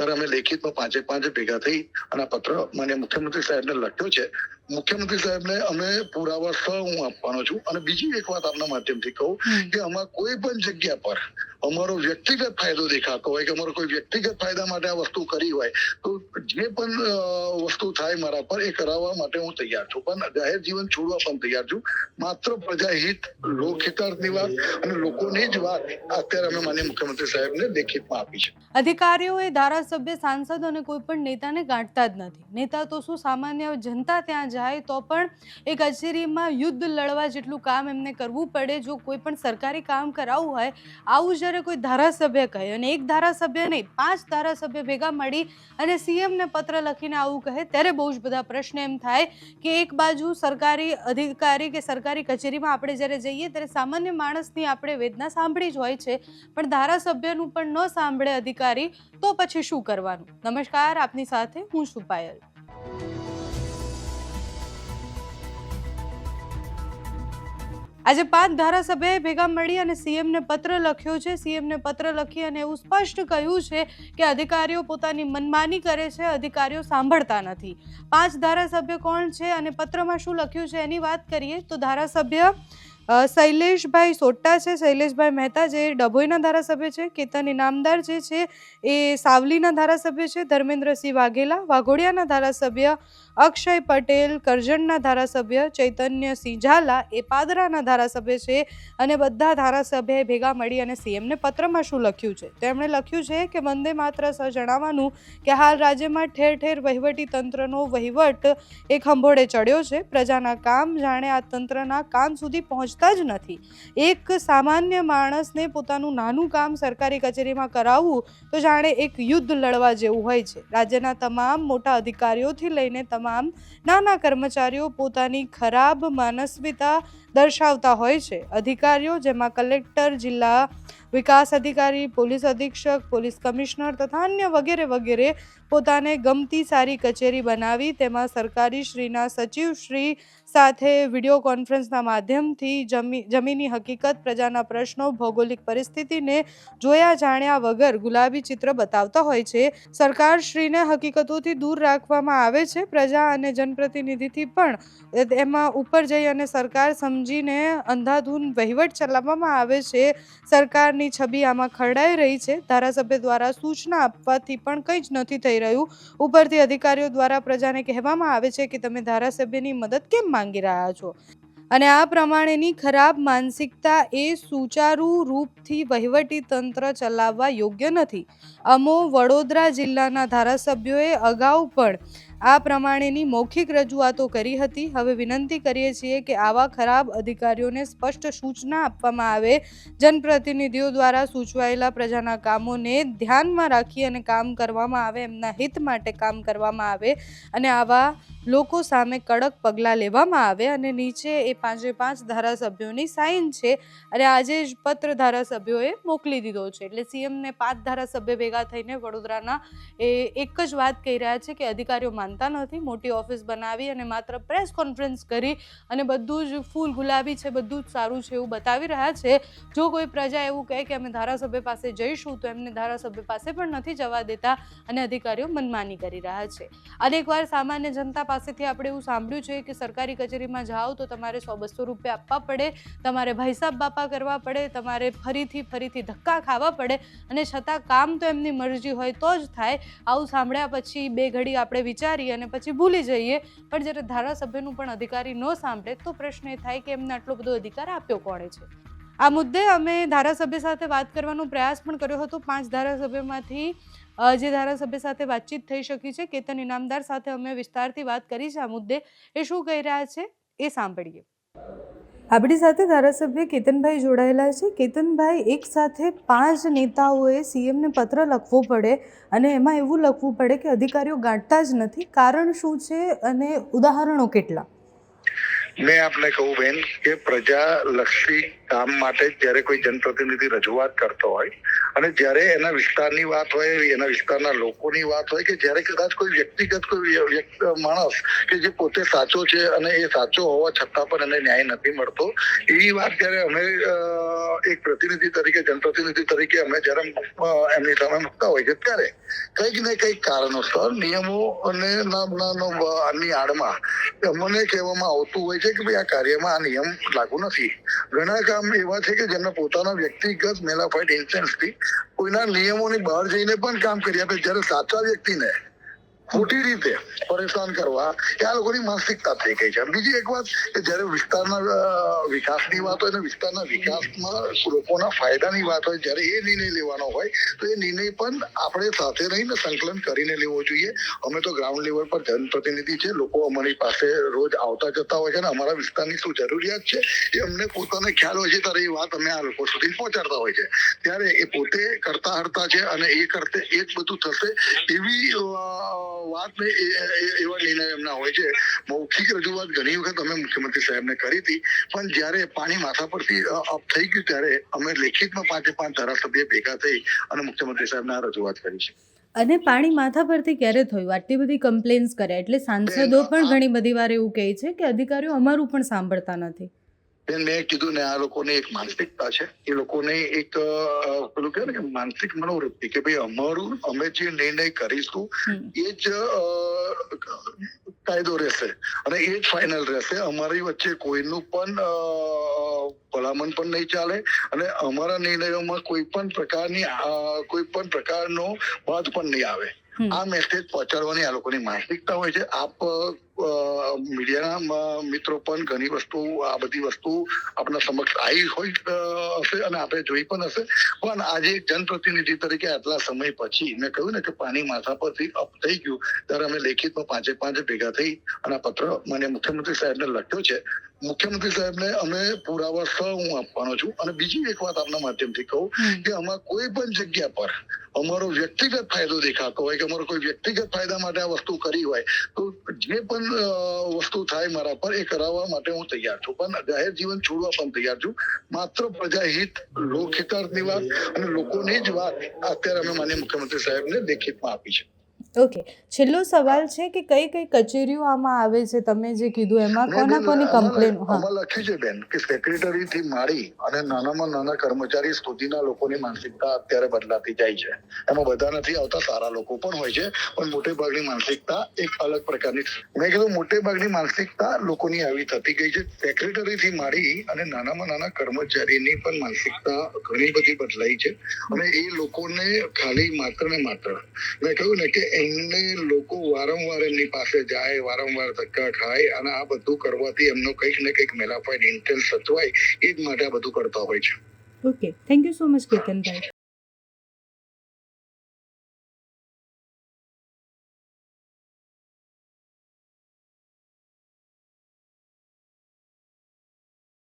ત્યારે અમે લેખિતમાં પાંચે પાંચ ભેગા થઈ અને આ પત્ર મને મુખ્યમંત્રી સાહેબને લખ્યો છે. મુખ્યમંત્રી સાહેબને અમે પુરાવા સહ હું આપવાનો છું. અને બીજી એક વાત આપના માધ્યમથી કહું કે આમાં કોઈ પણ જગ્યા પર અમારો વ્યક્તિગત ફાયદો દેખાતો હોય કે અમારો કોઈ વ્યક્તિગત ફાયદા માટે આ વસ્તુ કરી હોય તો જે પણ વસ્તુ થાય મારા પર એ કરાવવા માટે હું તૈયાર છું. પણ જાહેર જીવન છોડવા પણ તૈયાર છું. માત્ર પ્રજાહિત લોકહિતાર્થની વાત અને લોકોની જ વાત અત્યારે અમે માન્ય મુખ્યમંત્રી સાહેબને લેખિતમાં આપી છે. અધિકારીઓએ ધારાસભ્ય સાંસદ અને કોઈ પણ નેતાને ગાંઠતા જ નથી. નેતા તો શું સામાન્ય જનતા ત્યાં જાય તો પણ એ કચેરીમાં યુદ્ધ લડવા જેટલું કામ એમને કરવું પડે. જો કોઈ પણ સરકારી કામ કરાવવું હોય, આવું જ્યારે કોઈ ધારાસભ્ય કહે, અને એક ધારાસભ્ય નહીં, પાંચ ધારાસભ્ય ભેગા મળી અને સીએમને પત્ર લખીને આવું કહે, ત્યારે બહુ જ બધા પ્રશ્ન એમ થાય કે એક બાજુ સરકારી અધિકારી કે સરકારી કચેરીમાં આપણે જ્યારે જઈએ, ત્યારે સામાન્ય માણસની આપણે વેદના સાંભળી જ હોય છે. પણ ધારાસભ્યનું પણ ન સાંભળે અધિકારી, તો પછી શું કરવાનું? નમસ્કાર, આપની સાથે હું છું પાયલ. આજે પાંચ ધારાસભ્યએ ભેગા મળી અને સીએમને પત્ર લખ્યો છે. સીએમને પત્ર લખી અને એવું સ્પષ્ટ કહ્યું છે કે અધિકારીઓ પોતાની મનમાની કરે છે, અધિકારીઓ સાંભળતા નથી. પાંચ ધારાસભ્ય કોણ છે અને પત્રમાં શું લખ્યું છે એની વાત કરીએ તો ધારાસભ્ય શૈલેષભાઈ સોટ્ટા છે. શૈલેષભાઈ મહેતા જે ડભોઈના ધારાસભ્ય છે. કેતન ઇનામદાર જે છે એ સાવલીના ધારાસભ્ય છે. ધર્મેન્દ્રસિંહ વાઘેલા, વાઘોડિયાના ધારાસભ્ય અક્ષય પટેલ, કરજણના ધારાસભ્ય ચૈતન્ય સિંઝાલા, એ પાદરાના ધારાસભ્ય છે અને બધા ધારાસભ્યએ ભેગા મળી અને સીએમને પત્રમાં શું લખ્યું છે? તેમણે લખ્યું છે કે વંદે માત્ર સહ જણાવવાનું કે હાલ રાજ્યમાં ઠેર ઠેર વહીવટી તંત્રનો વહીવટ એ ખંભોળે ચડ્યો છે. પ્રજાના કામ જાણે આ તંત્રના કાન સુધી પહોંચતા જ નથી. એક સામાન્ય માણસને પોતાનું નાનું કામ સરકારી કચેરીમાં કરાવવું તો જાણે એક યુદ્ધ લડવા જેવું હોય છે. રાજ્યના તમામ મોટા અધિકારીઓથી લઈને તમામ નાના કર્મચારીઓ પોતાની ખરાબ માનસવિતા દર્શાવતા હોય છે. અધિકારીઓ, જેમાં કલેક્ટર, જિલ્લા વિકાસ અધિકારી, પોલીસ અધિક્ષક, પોલીસ કમિશનર તથા અન્ય વગેરે વગેરે પોતાને ગમતી સારી કચેરી બનાવી, તેમાં સરકારી શ્રીના સચિવ શ્રી સાથે વીડિયો કોન્ફરન્સના માધ્યમથી જમી, જમીની હકીકત, પ્રજાના પ્રશ્નો, ભૌગોલિક પરિસ્થિતિને જોયા જાણ્યા વગર ગુલાબી ચિત્ર બતાવતા હોય છે. સરકારશ્રીને હકીકતોથી દૂર રાખવામાં આવે છે. પ્રજા અને જનપ્રતિનિધિથી પણ, એમાં ઉપર જઈ અને સરકાર સમજીને અંધાધૂન વહીવટ ચલાવવામાં આવે છે. સરકારની છબી આમાં ખરડાઈ રહી છે. ધારાસભ્ય દ્વારા સૂચના આપવાથી પણ કંઈ જ નથી થઈ રહ્યું. ઉપરથી અધિકારીઓ દ્વારા પ્રજાને કહેવામાં આવે છે કે તમે ધારાસભ્યની મદદ કેમ માંગી રહ્યા છો? અને આ પ્રમાણેની ખરાબ માનસિકતા એ સુચારુ રૂપથી વહીવટી તંત્ર ચલાવવા યોગ્ય નથી. અમો વડોદરા જિલ્લાના ધારાસભ્યોએ અગાઉ પણ આ પ્રમાણેની મૌખિક રજૂઆતો કરી હતી. હવે વિનંતી કરીએ છીએ કે આવા ખરાબ અધિકારીઓને સ્પષ્ટ સૂચના આપવામાં આવે. જનપ્રતિનિધિઓ દ્વારા સૂચવાયેલા પ્રજાના કામોને ધ્યાનમાં રાખી અને કામ કરવામાં આવે, એમના હિત માટે કામ કરવામાં આવે અને આવા લોકો સામે કડક પગલાં લેવામાં આવે અને નીચે એ પાંચે પાંચ ધારાસભ્યોની સાઇન છે. અને આજે જ પત્ર ધારાસભ્યોએ મોકલી દીધો છે. એટલે સીએમને પાંચ ધારાસભ્ય ભેગા થઈને વડોદરાના એ એક જ વાત કહી રહ્યા છે કે અધિકારીઓ માનતા નથી, મોટી ઓફિસ બનાવી અને માત્ર પ્રેસ કોન્ફરન્સ કરી અને બધું જ ફૂલ ગુલાબી છે, બધું જ સારું છે એવું બતાવી રહ્યા છે. જો કોઈ પ્રજા એવું કહે કે અમે ધારાસભ્ય પાસે જઈશું, તો એમને ધારાસભ્ય પાસે પણ નથી જવા દેતા અને અધિકારીઓ મનમાની કરી રહ્યા છે. અનેકવાર સામાન્ય જનતા પાસેથી આપણે એવું સાંભળ્યું છે કે સરકારી કચેરીમાં જાઓ તો તમારે સો બસો રૂપિયા આપવા પડે, તમારે ભાઈસાબ બાપા કરવા પડે, તમારે ફરીથી ફરીથી ધક્કા ખાવા પડે અને છતાં કામ તો એમની મરજી હોય તો જ થાય. આવું સાંભળ્યા પછી બે ઘડી આપણે વિચારીએ અને પછી ભૂલી જઈએ. પણ જ્યારે ધારાસભ્યનું પણ અધિકારી ન સાંભળે તો પ્રશ્ન એ થાય કે એમને આટલો બધો અધિકાર આપ્યો કોણે છે? આ મુદ્દે અમે ધારાસભ્ય સાથે વાત કરવાનો પ્રયાસ પણ કર્યો હતો. પાંચ ધારાસભ્યમાંથી જે ધારાસભ્ય સાથે વાતચીત થઈ શકી છે કેતન ઇનામદાર સાથે અમે વિસ્તારથી વાત કરી છે આ મુદ્દે એ શું કહી રહ્યા છે એ સાંભળીએ. આપણી સાથે ધારાસભ્ય કેતનભાઈ જોડાયેલા છે. કેતનભાઈ એક સાથે પાંચ નેતાઓએ સીએમને પત્ર લખવો પડે અને એમાં એવું લખવું પડે કે અધિકારીઓ ગાંઠતા જ નથી. કારણ શું છે અને ઉદાહરણો કેટલા? મેં આપને કહું બેન કે પ્રજાલક્ષી કામ માટે જ્યારે કોઈ જનપ્રતિનિધિ રજૂઆત કરતો હોય અને જ્યારે એના વિસ્તારની વાત હોય, એના વિસ્તારના લોકોની વાત હોય કે જ્યારે કદાચ કોઈ વ્યક્તિગત કોઈ માણસ કે જે પોતે સાચો છે અને એ સાચો હોવા છતાં પણ એને ન્યાય નથી મળતો, એવી વાત જ્યારે અમે એક પ્રતિનિધિ તરીકે, જનપ્રતિનિધિ તરીકે અમે જ્યારે એમની સામે મૂકતા હોય છે ત્યારે કંઈક ને કંઈક કારણોસર નિયમો અને આની આડમાં અમને કહેવામાં આવતું હોય છે કે ભાઈ આ કાર્યમાં આ નિયમ લાગુ નથી. ઘણા કામ એવા છે કે જેમને પોતાના વ્યક્તિગત મેલાફાઇડ ઇન્સેન્સથી કોઈના નિયમોની બહાર જઈને પણ કામ કરી આપે. જ્યારે સાચા વ્યક્તિને ખોટી રીતે પરેશાન કરવા, એ આ લોકોની માનસિકતા થઈ ગઈ છે. બીજી એક વાત કે જ્યારે વિસ્તારના વિકાસની વાત હોય વિસ્તારના વિકાસમાં લોકોના ફાયદાની વાત હોય, જ્યારે એ નિર્ણય લેવાનો હોય, તો એ નિર્ણય પણ આપણે સાથે રહીને સંકલન કરીને લેવો જોઈએ. અમે તો ગ્રાઉન્ડ લેવલ પર જનપ્રતિનિધિ છે લોકો અમારી પાસે રોજ આવતા જતા હોય છે અને અમારા વિસ્તારની શું જરૂરિયાત છે એ અમને પોતાને ખ્યાલ હોય છે. ત્યારે એ વાત અમે આ લોકો સુધી પહોંચાડતા હોય છે. ત્યારે એ પોતે કરતા હરતા છે અને એ કરતે એ જ બધું થશે એવી વાત એવા નિર્ણય એમના હોય છે. મૌખિક રજૂઆત ઘણી વખત અમે મુખ્યમંત્રી સાહેબને કરી હતી. પણ જ્યારે પાણી માથા પરથી અપ થઈ ગયું ત્યારે અમે લેખિતમાં પાંચે પાંચ ધારાસભ્ય ભેગા થઈ અને મુખ્યમંત્રી સાહેબને આ રજૂઆત કરી છે. અને પાણી માથા પરથી ક્યારે થયું? આટલી બધી કમ્પ્લેન્સ કર્યા એટલે સાંસદો પણ ઘણી બધી વાર એવું કહે છે કે અધિકારીઓ અમારું પણ સાંભળતા નથી. બેન મેં કીધું ને આ લોકોની એક માનસિકતા છે. એ લોકોને એક પેલું કહે ને કે માનસિક મનોવૃત્તિ કે ભાઈ અમારું અમે જે નિર્ણય કરીશું. એ જ કાયદો રહેશે અને એ જ ફાઇનલ રહેશે. અમારી વચ્ચે કોઈનું પણ ભલામણ પણ નહીં ચાલે અને અમારા નિર્ણયોમાં કોઈ પણ પ્રકારની કોઈ પણ પ્રકારનો વાદ પણ નહીં આવે. આ મેસેજ પહોંચાડવાની આ લોકોની માનસિકતા હોય છે. આપ મીડિયાના મિત્રો પણ ઘણી વસ્તુ, આ બધી વસ્તુ આપણા સમક્ષ આવી હોય હશે અને આપણે જોઈ પણ હશે. પણ આજે જનપ્રતિનિધિ તરીકે આટલા સમય પછી મેં કહ્યું ને કે પાણી માથા પરથી અપ થઈ ગયું. ત્યારે અમે લેખિતમાં પાંચે પાંચ ભેગા થઈ અને પત્ર મને મુખ્યમંત્રી સાહેબને લખ્યો છે. મુખ્યમંત્રી સાહેબને અમે પુરાવા સહ હું આપવાનો છું. અને બીજી એક વાત આપના માધ્યમથી કહું કે આમાં કોઈ પણ જગ્યા પર અમારો વ્યક્તિગત ફાયદો દેખાતો હોય કે અમારો કોઈ વ્યક્તિગત ફાયદા માટે આ વસ્તુ કરી હોય તો જે પણ વસ્તુ થાય મારા પર એ કરાવવા માટે હું તૈયાર છું. પણ જાહેર જીવન છોડવા પણ તૈયાર છું. માત્ર પ્રજાહિત લોકહિતાર્થની વાત અને લોકોની જ વાત અત્યારે અમે માન્ય મુખ્યમંત્રી સાહેબને લેખિતમાં આપી છે. ઓકે છેલ્લો સવાલ છે કે કઈ કઈ કચેરીઓ આમાં આવે છે? તમે જે કીધું એમાં કોના કોની કમ્પ્લેન આમાં લખ્યું છે બેન કે સેક્રેટરી થી માંડી અને નાનામાં નાના કર્મચારી સુધીના લોકોની માનસિકતા અત્યારે બદલાતી જાય છે. એમાં બધા નથી આવતા સારા લોકો પણ હોય છે પણ મોટે ભાગની માનસિકતા એક અલગ પ્રકારની મેં કીધું મોટે ભાગની માનસિકતા લોકોની આવી થતી ગઈ છે. સેક્રેટરી થી મારી અને નાનામાં નાના કર્મચારીની પણ માનસિકતા ઘણી બધી બદલાઈ છે. અને એ લોકોને ખાલી માત્ર ને માત્ર મેં કહ્યું ને કે એમને લોકો વારંવાર એમની પાસે જાય, વારંવાર ધક્કા ખાય અને આ બધું કરવાથી એમનો કંઈક ને કંઈક મેલાફાઈડ ઇન્ટેન્સ સચવાય, એ જ માટે આ બધું કરતા હોય છે. Okay thank you so much Ketanbhai.